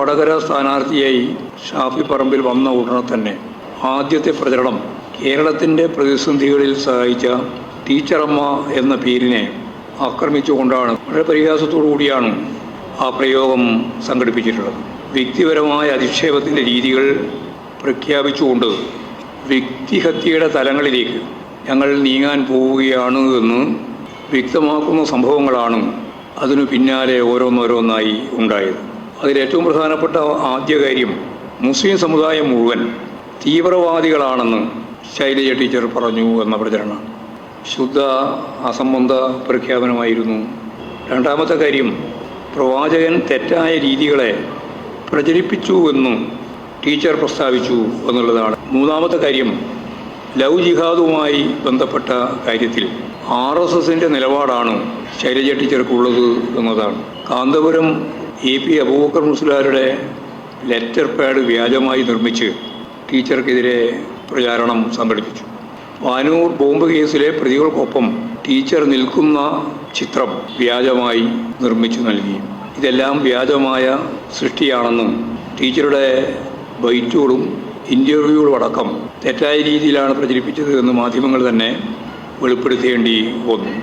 വടകര സ്ഥാനാർത്ഥിയായി ഷാഫി പറമ്പിൽ വന്ന ഉടനെ തന്നെ ആദ്യത്തെ പ്രചരണം കേരളത്തിന്റെ പ്രതിസന്ധികളിൽ സഹായിച്ച ടീച്ചറമ്മ എന്ന പേരിനെ ആക്രമിച്ചുകൊണ്ടാണ്. വളരെ പരിഹാസത്തോടു കൂടിയാണ് ആ പ്രയോഗം സംഘടിപ്പിച്ചിട്ടുള്ളത്. വ്യക്തിപരമായ അധിക്ഷേപത്തിന്റെ രീതികൾ പ്രഖ്യാപിച്ചുകൊണ്ട് വ്യക്തിഹത്യയുടെ തലങ്ങളിലേക്ക് ഞങ്ങൾ നീങ്ങാൻ പോവുകയാണ് എന്ന് വ്യക്തമാക്കുന്ന സംഭവങ്ങളാണ് അതിനു പിന്നാലെ ഓരോന്നോരോന്നായി ഉണ്ടായത്. അതിലേറ്റവും പ്രധാനപ്പെട്ട ആദ്യ കാര്യം മുസ്ലിം സമുദായം മുഴുവൻ തീവ്രവാദികളാണെന്ന് ശൈലജ ടീച്ചർ പറഞ്ഞു എന്ന പ്രചരണം ശുദ്ധ അസംബന്ധ പ്രഖ്യാപനമായിരുന്നു. രണ്ടാമത്തെ കാര്യം പ്രവാചകൻ തെറ്റായ രീതികളെ പ്രചരിപ്പിച്ചു എന്നും ടീച്ചർ പ്രസ്താവിച്ചു എന്നുള്ളതാണ്. മൂന്നാമത്തെ കാര്യം ലവ് ജിഹാദുമായി ബന്ധപ്പെട്ട കാര്യത്തിൽ ആർ എസ് എസിന്റെ നിലപാടാണ് ശൈലജ ടീച്ചർക്കുള്ളത് എന്നതാണ്. കാന്തപുരം എ പി അബൂബക്കർ മുസ്ലാരുടെ ലെറ്റർ പാഡ് വ്യാജമായി നിർമ്മിച്ച് ടീച്ചർക്കെതിരെ പ്രചാരണം സംഘടിപ്പിച്ചു. വാനൂർ ബോംബ് കേസിലെ പ്രതികൾക്കൊപ്പം ടീച്ചർ നിൽക്കുന്ന ചിത്രം വ്യാജമായി നിർമ്മിച്ചു നൽകി. ഇതെല്ലാം വ്യാജമായ സൃഷ്ടിയാണെന്നും ടീച്ചറുടെ ബൈറ്റുകളും ഇന്റർവ്യൂകളും അടക്കം തെറ്റായ രീതിയിലാണ് പ്രചരിപ്പിച്ചത് എന്ന് മാധ്യമങ്ങൾ തന്നെ വെളിപ്പെടുത്തേണ്ടി വന്നു.